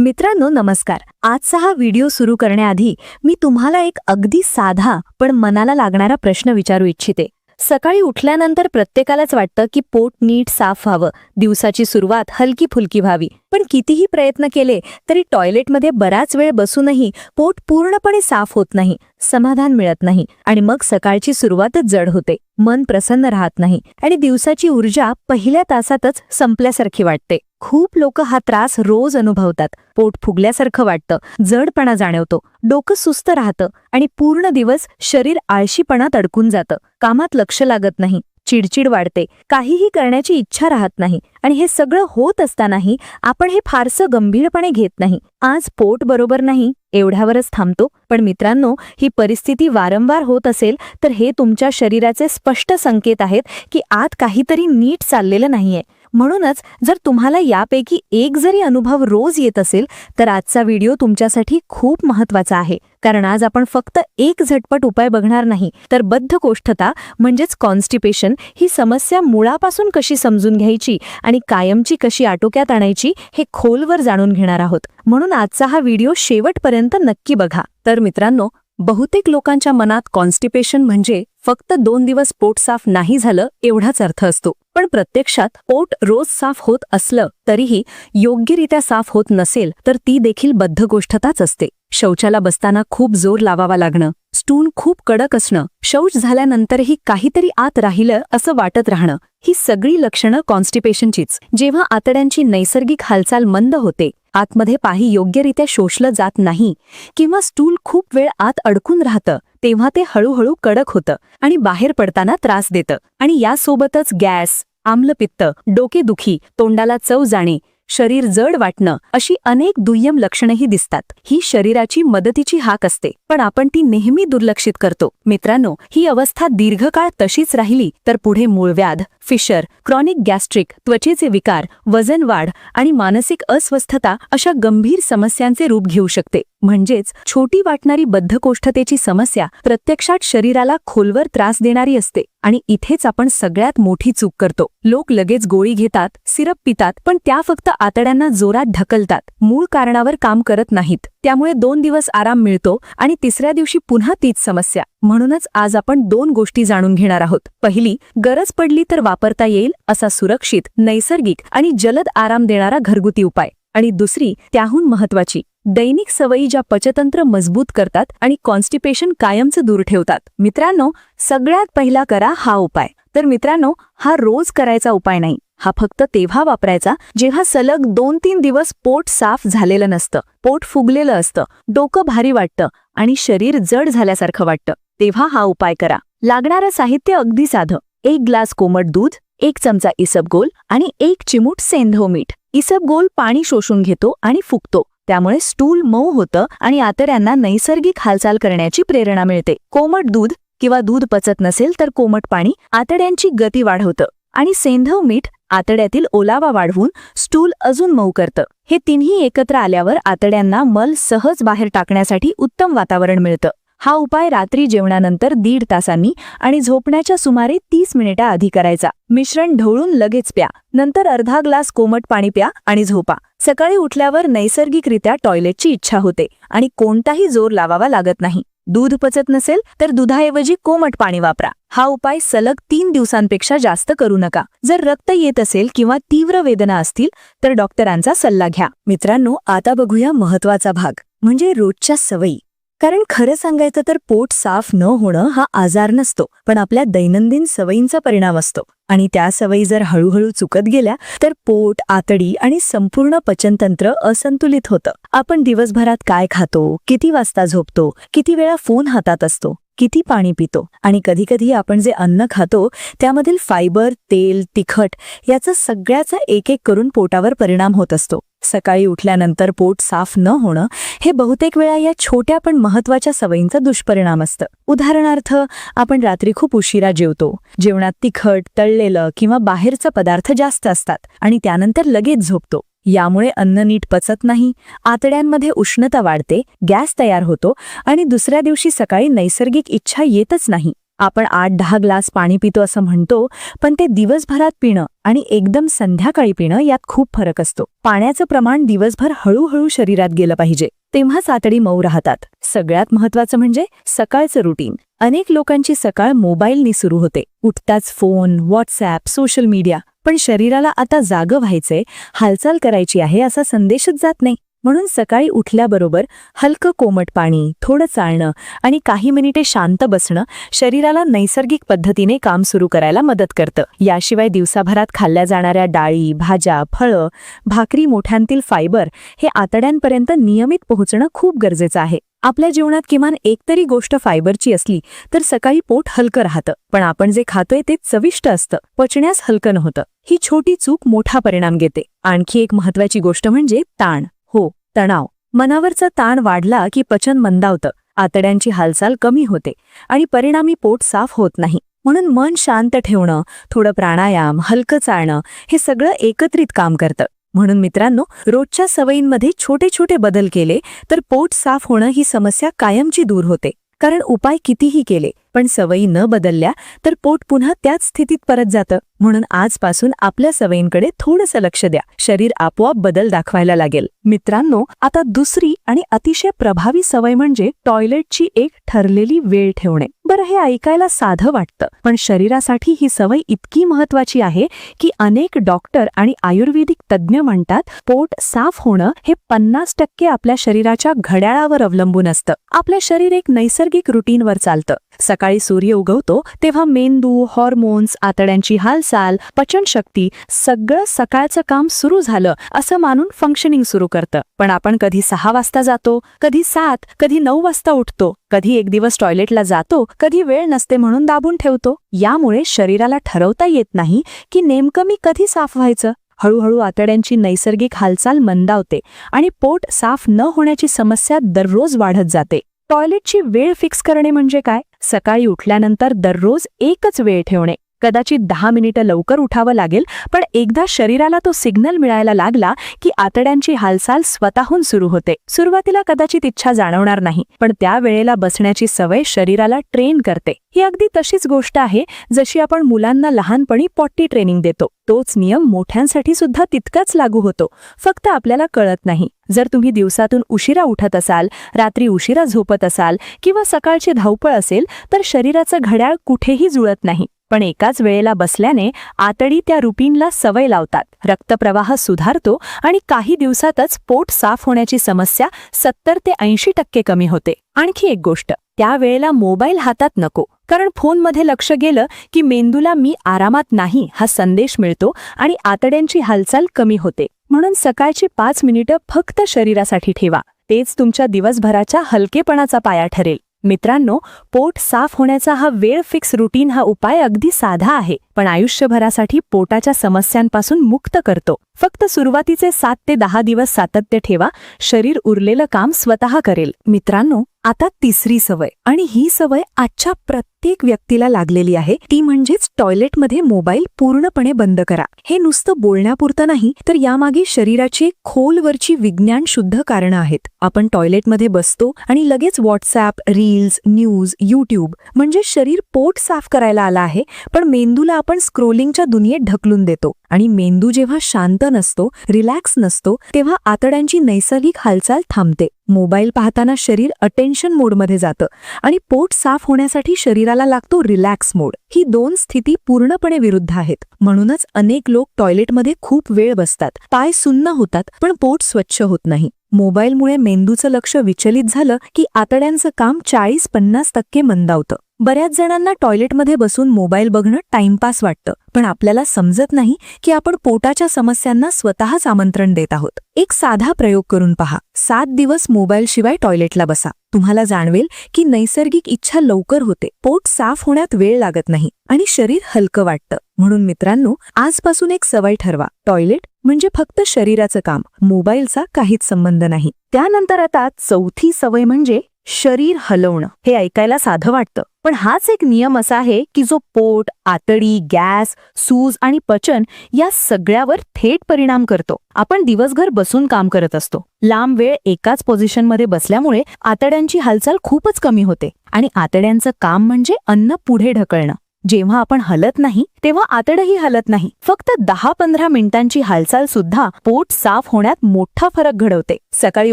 मित्रांनो नमस्कार. आजचा हा व्हिडिओ सुरू करण्याआधी मी तुम्हाला एक अगदी साधा पण मनाला लागणारा प्रश्न विचारू इच्छिते. सकाळी उठल्यानंतर प्रत्येकालाच वाटतं की पोट नीट साफ व्हावं. दिवसाची सुरुवात हलकी फुलकी व्हावी. पण कितीही प्रयत्न केले तरी टॉयलेटमध्ये बराच वेळ बसूनही पोट पूर्णपणे साफ होत नाही समाधान मिळत नाही आणि मग सकाळची सुरुवातच जड होते. मन प्रसन्न राहत नाही आणि दिवसाची ऊर्जा पहिल्या तासातच संपल्यासारखी वाटते. खूप लोक हा त्रास रोज अनुभवतात. पोट फुगल्यासारखं वाटतं जडपणा जाणवतो डोकं सुस्त राहतं आणि पूर्ण दिवस शरीर आळशीपणात अडकून जातं. कामात लक्ष लागत नाही चिडचिड वाढते. काहीही करण्याची इच्छा राहत नाही आणि हे सगळं होत असतानाही आपण हे फारसं गंभीरपणे घेत नाही. आज पोट बरोबर नाही एवढ्यावरच थांबतो. पण मित्रांनो ही परिस्थिती वारंवार होत असेल तर हे तुमच्या शरीराचे स्पष्ट संकेत आहेत की आत काहीतरी नीट चाललेलं नाहीये. म्हणूनच जर तुम्हाला यापैकी एक जरी अनुभव रोज येत असेल तर आजचा व्हिडिओ तुमच्यासाठी खूप महत्त्वाचा आहे. कारण आज आपण फक्त एक झटपट उपाय बघणार नाही तर बद्धकोष्ठता म्हणजेच कॉन्स्टिपेशन ही समस्या मुळापासून कशी समजून घ्यायची आणि कायमची कशी आटोक्यात आणायची हे खोलवर जाणून घेणार आहोत. म्हणून आजचा हा व्हिडिओ शेवटपर्यंत नक्की बघा. तर मित्रांनो बहुतेक लोकांच्या मनात कॉन्स्टिपेशन म्हणजे फक्त दोन दिवस पोट साफ नाही झालं एवढाच अर्थ असतो. पण प्रत्यक्षात पोट रोज साफ होत असलं तरीही योग्यरित्या साफ होत नसेल तर ती देखील बद्धगोष्ठताच असते. शौचाला बसताना खूप जोर लावावा लागणं स्टून खूप कडक असणं शौच झाल्यानंतरही काहीतरी आत राहिलं असं वाटत राहणं ही सगळी लक्षणं कॉन्स्टिपेशनचीच. जेव्हा आतड्यांची नैसर्गिक हालचाल मंद होते आतमध्ये पाही योग्यरित्या शोषलं जात नाही किंवा स्टूल खूप वेळ आत अडकून राहतं तेव्हा ते हळूहळू कडक होतं आणि बाहेर पडताना त्रास देतं. आणि यासोबतच गॅस आम्लपित्त डोकेदुखी तोंडाला चव जाणे शरीर जड वाटणं अशी अनेक दुय्यम लक्षणंही दिसतात. ही शरीराची मदतीची हाक असते पण आपण ती नेहमी दुर्लक्षित करतो. मित्रांनो ही अवस्था दीर्घकाळ तशीच राहिली तर पुढे मूळव्याध फिशर क्रॉनिक गॅस्ट्रिक त्वचेचे विकार वजन वाढ आणि मानसिक अस्वस्थता अशा गंभीर समस्यांचे रूप घेऊ शकते. म्हणजेच छोटी वाटणारी बद्धकोष्ठतेची समस्या प्रत्यक्षात शरीराला खोलवर त्रास देणारी असते आणि इथेच आपण सगळ्यात मोठी चूक करतो. लोक लगेच गोळी घेतात सिरप पितात पण त्या फक्त आतड्यांना जोरात ढकलतात. मूळ कारणावर काम करत नाहीत. त्यामुळे दोन दिवस आराम मिळतो आणि तिसऱ्या दिवशी पुन्हा तीच समस्या. म्हणूनच आज आपण दोन गोष्टी जाणून घेणार आहोत. पहिली गरज पडली तर वापरता येईल असा सुरक्षित नैसर्गिक आणि जलद आराम देणारा घरगुती उपाय. आणि दुसरी त्याहून महत्वाची दैनिक सवयी ज्या पचतंत्र मजबूत करतात आणि कॉन्स्टिपेशन कायमचं दूर ठेवतात. मित्रांनो सगळ्यात पहिला करा हा उपाय. तर मित्रांनो हा रोज करायचा उपाय नाही. हा फक्त तेव्हा वापरायचा जेव्हा सलग दोन तीन दिवस पोट साफ झालेलं नसतं. पोट फुगलेलं असतं. डोकं भारी वाटतं आणि शरीर जड झाल्यासारखं वाटतं. तेव्हा हा उपाय करा. लागणारं साहित्य अगदी साधं. एक ग्लास कोमट दूध एक चमचा इसबगोल आणि एक चिमूट सेंधव मीठ. इसबगोल पाणी शोषून घेतो आणि फुगतो. त्यामुळे स्टूल मऊ होतं आणि आतड्यांना नैसर्गिक हालचाल करण्याची प्रेरणा मिळते. कोमट दूध किंवा दूध पचत नसेल तर कोमट पाणी आतड्यांची गती वाढवतं आणि सेंधव मीठ आतड्यातील ओलावा वाढवून स्टूल अजून मऊ करतं. हे तिन्ही एकत्र आल्यावर आतड्यांना मल सहज बाहेर टाकण्यासाठी उत्तम वातावरण मिळतं. हा उपाय रात्री जेवणानंतर दीड तासांनी आणि झोपण्याच्या सुमारे तीस मिनिटाआधी करायचा. मिश्रण ढवळून लगेच प्या. नंतर अर्धा ग्लास कोमट पाणी प्या आणि झोपा. सकाळी उठल्यावर नैसर्गिकरित्या टॉयलेटची इच्छा होते आणि कोणताही जोर लावावा लागत नाही. दूध पचत नसेल तर दुधाऐवजी कोमट पाणी वापरा. हा उपाय सलग तीन दिवसांपेक्षा जास्त करू नका. जर रक्त येत असेल किंवा तीव्र वेदना असतील तर डॉक्टरांचा सल्ला घ्या. मित्रांनो आता बघूया महत्त्वाचा भाग म्हणजे रोजच्या सवयी. कारण खरं सांगायचं तर पोट साफ न होणं हा आजार नसतो पण आपल्या दैनंदिन सवयींचा परिणाम असतो. आणि त्या सवयी जर हळूहळू चुकत गेल्या तर पोट आतडी आणि संपूर्ण पचनतंत्र असंतुलित होतं. आपण दिवसभरात काय खातो किती वाजता झोपतो किती वेळा फोन हातात असतो किती पाणी पितो आणि कधीकधी आपण जे अन्न खातो त्यामधील फायबर तेल तिखट याचा सगळ्याचा एक एक करून पोटावर परिणाम होत असतो. सकाळी उठल्यानंतर पोट साफ न होणं हे बहुतेक वेळा या छोट्या पण महत्त्वाच्या सवयींचा दुष्परिणाम असतं. उदाहरणार्थ आपण रात्री खूप उशिरा जेवतो. जेवणात तिखट तळलेलं किंवा बाहेरचा पदार्थ जास्त असतात आणि त्यानंतर लगेच झोपतो. यामुळे अन्न नीट पचत नाही आतड्यांमध्ये उष्णता वाढते गॅस तयार होतो आणि दुसऱ्या दिवशी सकाळी नैसर्गिक इच्छा येतच नाही. आपण आठ दहा ग्लास पाणी पितो असं म्हणतो पण ते दिवसभरात पिणं आणि एकदम संध्याकाळी पिणं यात खूप फरक असतो. पाण्याचं प्रमाण दिवसभर हळूहळू शरीरात गेलं पाहिजे. तेव्हा सातडी मऊ राहतात. सगळ्यात महत्वाचं म्हणजे सकाळचं रुटीन. अनेक लोकांची सकाळ मोबाईलनी सुरू होते. उठताच फोन व्हॉट्सॲप सोशल मीडिया. पण शरीराला आता जागं व्हायचंय हालचाल करायची आहे असा संदेशच जात नाही. म्हणून सकाळी उठल्याबरोबर हलकं कोमट पाणी थोडं चालणं आणि काही मिनिटे शांत बसणं शरीराला नैसर्गिक पद्धतीने काम सुरू करायला मदत करतं. याशिवाय दिवसाभरात खाल्ल्या जाणाऱ्या डाळी भाज्या फळं भाकरी मोठ्यांतील फायबर हे आतड्यांपर्यंत नियमित पोहोचणं खूप गरजेचं आहे. आपल्या जीवनात किमान एकतरी गोष्ट फायबरची असली तर सकाळी पोट हलकं राहतं. पण आपण जे खातोय ते चविष्ट असतं. पचण्यास हलकं नव्हतं. ही छोटी चूक मोठा परिणाम घेते. आणखी एक महत्वाची गोष्ट म्हणजे ताण. हो तणाव. मनावरचा ताण वाढला की पचन मंदावतं. आतड्यांची हालचाल कमी होते आणि परिणामी पोट साफ होत नाही. म्हणून मन शांत ठेवणं थोडं प्राणायाम हलकं चालणं हे सगळं एकत्रित काम करतं. म्हणून मित्रांनो रोजच्या सवयींमध्ये छोटे छोटे बदल केले तर पोट साफ होणं ही समस्या कायमची दूर होते. कारण उपाय कितीही केले पण सवयी न बदलल्या तर पोट पुन्हा त्याच स्थितीत परत जातं. म्हणून आजपासून आपल्या सवयींकडे थोडंसं लक्ष द्या. शरीर आपोआप बदल दाखवायला लागेल. मित्रांनो आता दुसरी आणि अतिशय प्रभावी सवय म्हणजे टॉयलेटची एक ठरलेली वेळ ठेवणे. बरं हे ऐकायला साधं वाटतं पण शरीरासाठी ही सवय इतकी महत्वाची आहे की अनेक डॉक्टर आणि आयुर्वेदिक तज्ज्ञ म्हणतात पोट साफ होणं हे पन्नास टक्के आपल्या शरीराच्या घड्याळावर अवलंबून असतं. आपलं शरीर एक नैसर्गिक रुटीनवर चालतं. सकाळी सूर्य उगवतो तेव्हा मेंदू हॉर्मोन्स आतड्यांची हालचाल पचनशक्ती सगळं सकाळचं काम सुरू झालं असं मानून फंक्शनिंग सुरू करतं. पण आपण कधी सहा वाजता जातो कधी सात कधी नऊ वाजता उठतो कधी एक दिवस टॉयलेटला जातो कधी वेळ नसते म्हणून दाबून ठेवतो. यामुळे शरीराला ठरवता येत नाही की नेमकं मी कधी साफ व्हायचं. हळूहळू आतड्यांची नैसर्गिक हालचाल मंदावते आणि पोट साफ न होण्याची समस्या दररोज वाढत जाते. टॉयलेटची वेळ फिक्स करणे म्हणजे काय? सकाळी उठल्यानंतर दररोज एकच वेळ ठेवणे. कदाचित दहा मिनिटं लवकर उठावं लागेल पण एकदा शरीराला तो सिग्नल मिळायला लागला की आतड्यांची हालचाल स्वतःहून सुरू होते. सुरुवातीला कदाचित इच्छा जाणवणार नाही पण त्या वेळेला बसण्याची सवय शरीराला ट्रेन करते. ही अगदी तशीच गोष्ट आहे जशी आपण मुलांना लहानपणी पॉट्टी ट्रेनिंग देतो. तोच नियम मोठ्यांसाठी सुद्धा तितकाच लागू होतो. फक्त आपल्याला कळत नाही. जर तुम्ही दिवसातून उशिरा उठत असाल रात्री उशिरा झोपत असाल किंवा सकाळची धावपळ असेल तर शरीराचं घड्याळ कुठेही जुळत नाही. पण एकाच वेळेला बसल्याने आतडी त्या रुपींला सवय लावतात. रक्तप्रवाह सुधारतो आणि काही दिवसातच पोट साफ होण्याची समस्या सत्तर ते ऐंशी टक्के कमी होते. आणखी एक गोष्ट त्यावेळेला मोबाईल हातात नको कारण फोनमध्ये लक्ष गेलं की मेंदूला मी आरामात नाही हा संदेश मिळतो आणि आतड्यांची हालचाल कमी होते. म्हणून सकाळची पाच मिनिटं फक्त शरीरासाठी ठेवा. तेच तुमच्या दिवसभराच्या हलकेपणाचा पाया ठरेल. मित्रांनो पोट साफ होण्याचा हा वेळ फिक्स रुटीन हा उपाय अगदी साधा आहे पण आयुष्यभरासाठी पोटाच्या समस्यांपासून मुक्त करतो. फक्त सुरुवातीचे सात ते दहा दिवस सातत्य ठेवा शरीर उरलेलं काम स्वतः करेल. मित्रांनो आता तिसरी सवय. आणि ही सवय आजच्या प्रत्येक व्यक्तीला लागलेली आहे. ती म्हणजेच टॉयलेटमध्ये मोबाईल पूर्णपणे बंद करा. हे नुसतं बोलण्यापुरतं नाही तर यामागे शरीराची एक खोलवरची विज्ञान शुद्ध कारणं आहेत. आपण टॉयलेटमध्ये बसतो आणि लगेच व्हॉट्सॲप रील्स न्यूज युट्यूब म्हणजे शरीर पोट साफ करायला आला आहे पण मेंदूला आपण स्क्रोलिंगच्या दुनियेत ढकलून देतो. आणि मेंदू जेव्हा शांत नसतो रिलॅक्स नसतो तेव्हा आतड्यांची नैसर्गिक हालचाल थांबते. मोबाईल पाहताना शरीर अटेन्शन मोडमध्ये जातं आणि पोट साफ होण्यासाठी शरीराला लागतो रिलॅक्स मोड ही दोन स्थिती पूर्णपणे विरुद्ध आहेत. म्हणूनच अनेक लोक टॉयलेटमध्ये खूप वेळ बसतात. पाय सुन्न होतात पण पोट स्वच्छ होत नाही. मोबाईलमुळे मेंदूचं लक्ष विचलित झालं की आतड्यांचं काम चाळीस पन्नास टक्के मंदावतं. बऱ्याच जणांना टॉयलेटमध्ये बसून मोबाईल बघणं टाइमपास वाटतं पण आपल्याला समजत नाही की आपण पोटाच्या समस्यांना स्वतःच आमंत्रण देत आहोत. एक साधा प्रयोग करून पहा. सात दिवस मोबाईलशिवाय टॉयलेटला बसा. तुम्हाला जाणवेल की नैसर्गिक इच्छा लवकर होते. पोट साफ होण्यात वेळ लागत नाही आणि शरीर हलकं वाटतं. म्हणून मित्रांनो आजपासून एक सवय ठरवा. टॉयलेट म्हणजे फक्त शरीराचं काम मोबाईलचा काहीच संबंध नाही. त्यानंतर आता चौथी सवय म्हणजे शरीर हलवणं. हे ऐकायला साधं वाटतं. पण हाच एक नियम असा आहे की जो पोट आतडी गॅस सूज आणि पचन या सगळ्यावर थेट परिणाम करतो. आपण दिवसभर बसून काम करत असतो. लांब वेळ एकाच पोझिशनमध्ये बसल्यामुळे आतड्यांची हालचाल खूपच कमी होते. आणि आतड्यांचं काम म्हणजे अन्न पुढे ढकलणं. जेव्हा आपण हलत नाही तेव्हा आतडही हलत नाही. फक्त दहा पंधरा मिनिटांची हालचाल सुद्धा पोट साफ होण्यात मोठा फरक घडवते. सकाळी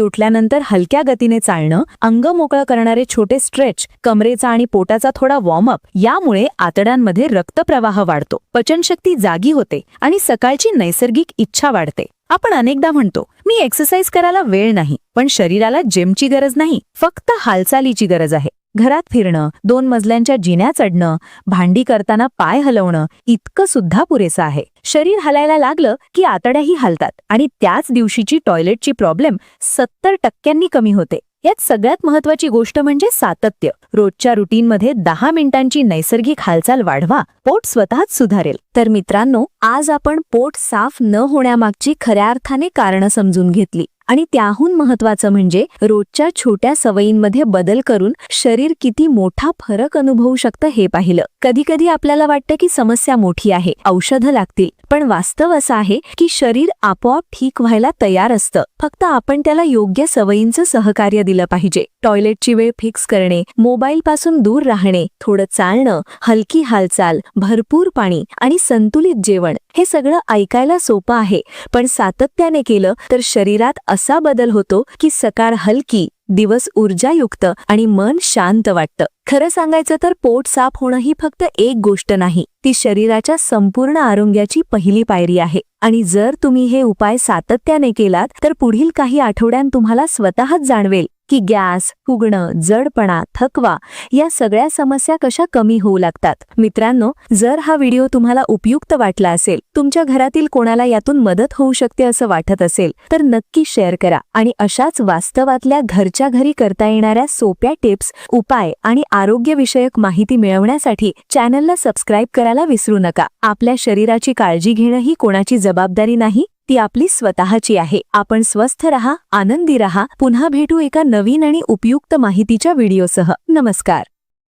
उठल्यानंतर हलक्या गतीने चालणं अंग मोकळं करणारे छोटे स्ट्रेच कमरेचा आणि पोटाचा थोडा वॉर्मअप यामुळे आतड्यांमध्ये रक्तप्रवाह वाढतो. पचनशक्ती जागी होते आणि सकाळची नैसर्गिक इच्छा वाढते. आपण अनेकदा म्हणतो मी एक्सरसाइज करायला वेळ नाही पण शरीराला जिमची गरज नाही फक्त हालचालीची गरज आहे. घरात फिरणं दोन मजल्यांच्या जिन्या चढणं भांडी करताना पाय हलवणं इतकं सुद्धा पुरेसं आहे. शरीर हलायला लागलं की आतड्याही हलतात आणि त्याच दिवशीची टॉयलेटची प्रॉब्लेम सत्तर टक्क्यांनी कमी होते. यात सगळ्यात महत्वाची गोष्ट म्हणजे सातत्य. रोजच्या रुटीनमध्ये दहा मिनिटांची नैसर्गिक हालचाल वाढवा पोट स्वतःच सुधारेल. तर मित्रांनो आज आपण पोट साफ न होण्यामागची खऱ्या अर्थाने कारणं समजून घेतली. आणि त्याहून महत्वाचं म्हणजे रोजच्या छोट्या सवयींमध्ये बदल करून शरीर किती मोठा फरक अनुभवू शकतं हे पाहिलं. कधी कधी आपल्याला वाटतं की समस्या मोठी आहे औषधं लागतील पण वास्तव असं आहे की शरीर आपोआप ठीक व्हायला तयार असतं. फक्त आपण त्याला योग्य सवयींचं सहकार्य दिलं पाहिजे. टॉयलेटची वेळ फिक्स करणे मोबाईल पासून दूर राहणे थोडं चालणं हलकी हालचाल भरपूर पाणी आणि संतुलित जेवण हे सगळं ऐकायला सोपं आहे. पण सातत्याने केलं तर शरीरात असा बदल होतो की सकाळ हलकी दिवस ऊर्जायुक्त आणि मन शांत वाटतं. खरं सांगायचं तर पोट साफ होणं ही फक्त एक गोष्ट नाही ती शरीराच्या संपूर्ण आरोग्याची पहिली पायरी आहे. आणि जर तुम्ही हे उपाय सातत्याने केलात तर पुढील काही आठवड्यांत तुम्हाला स्वतःच जाणवेल. की गॅस फुगणं जडपणा थकवा या सगळ्या समस्या कशा कमी होऊ लागतात? मित्रांनो जर हा व्हिडिओ तुम्हाला उपयुक्त वाटला असेल तुमच्या घरातील कोणाला यातून मदत होऊ शकते असं वाटत असेल तर नक्की शेअर करा आणि अशाच वास्तवातल्या घरच्या घरी करता येणाऱ्या सोप्या टिप्स उपाय आणि आरोग्यविषयक माहिती मिळवण्यासाठी चॅनलला सबस्क्राईब करायला विसरू नका. आपल्या शरीराची काळजी घेणं ही कोणाची जबाबदारी नाही? ती आपली स्वतःची आहे. आपण स्वस्थ रहा आनंदी रहा. पुन्हा भेटू एका नवीन आणि उपयुक्त माहितीच्या व्हिडिओसह. नमस्कार.